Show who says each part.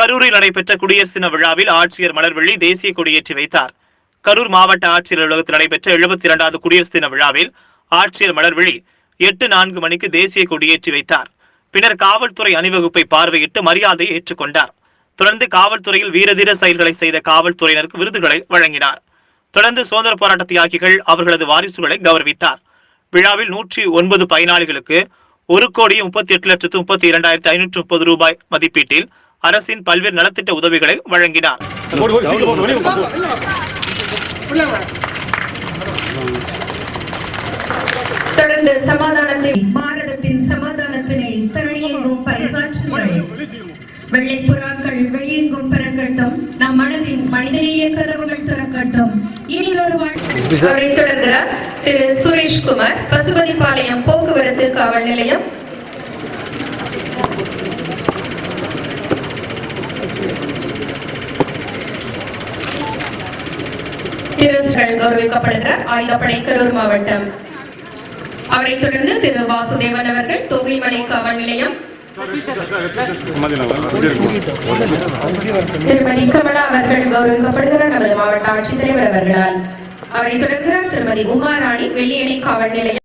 Speaker 1: கரூரில் நடைபெற்ற குடியரசு தின விழாவில் ஆட்சியர் மலர்வெள்ளி தேசிய கொடியேற்றி வைத்தார். கரூர் மாவட்ட ஆட்சியர் அலுவலகத்தில் நடைபெற்ற எழுபத்தி இரண்டாவது குடியரசு தின விழாவில் ஆட்சியர் மலர்விழி எட்டு நான்கு மணிக்கு தேசிய கொடியேற்றி வைத்தார். பின்னர் காவல்துறை அணிவகுப்பை பார்வையிட்டு மரியாதையை ஏற்றுக்கொண்டார். தொடர்ந்து காவல்துறையில் வீரதீர செயல்களை செய்த காவல்துறையினருக்கு விருதுகளை வழங்கினார். தொடர்ந்து சுதந்திர போராட்ட தியாகிகள் அவர்களது வாரிசுகளை கௌரவித்தார். விழாவில் நூற்றி ஒன்பது பயனாளிகளுக்கு ஒரு கோடி முப்பத்தி எட்டு லட்சத்து முப்பத்தி இரண்டாயிரத்தி ஐநூற்று முப்பது ரூபாய் மதிப்பீட்டில் அரசின் பல்வேறு நலத்திட்ட உதவிகளை வழங்கினார்.
Speaker 2: தொடர்ந்து சமாதானத்தை பாரதத்தின் சமாதானத்தினை தரணியெங்கும் பறைசாற்றுங்கள் வெள்ளை புறாக்கள் வெளியெங்கும் பிறக்கட்டும் நம் மனதின் மனிதநேய கதவுகள் திறக்கட்டும். இனி ஒரு வாழ்க்கை அவரை தொடர்கிறார் திரு சுரேஷ்குமார் பசுபதிபாளையம் போக்குவரத்து காவல் நிலையம். திரு கௌரவிக்கப்படுகிறார் ஆயுதப்படை கரூர் மாவட்டம். அவரை தொடர்ந்து திரு வாசுதேவன் அவர்கள் தொகைமலை காவல் நிலையம். திருமதி கமலா அவர்கள் கௌரவிக்கப்படுகிறார் நமது மாவட்ட ஆட்சித்தலைவர் அவர்களால். அவரை தொடர்கிறார் திருமதி உமாராணி வெள்ளியணை காவல் நிலையம்.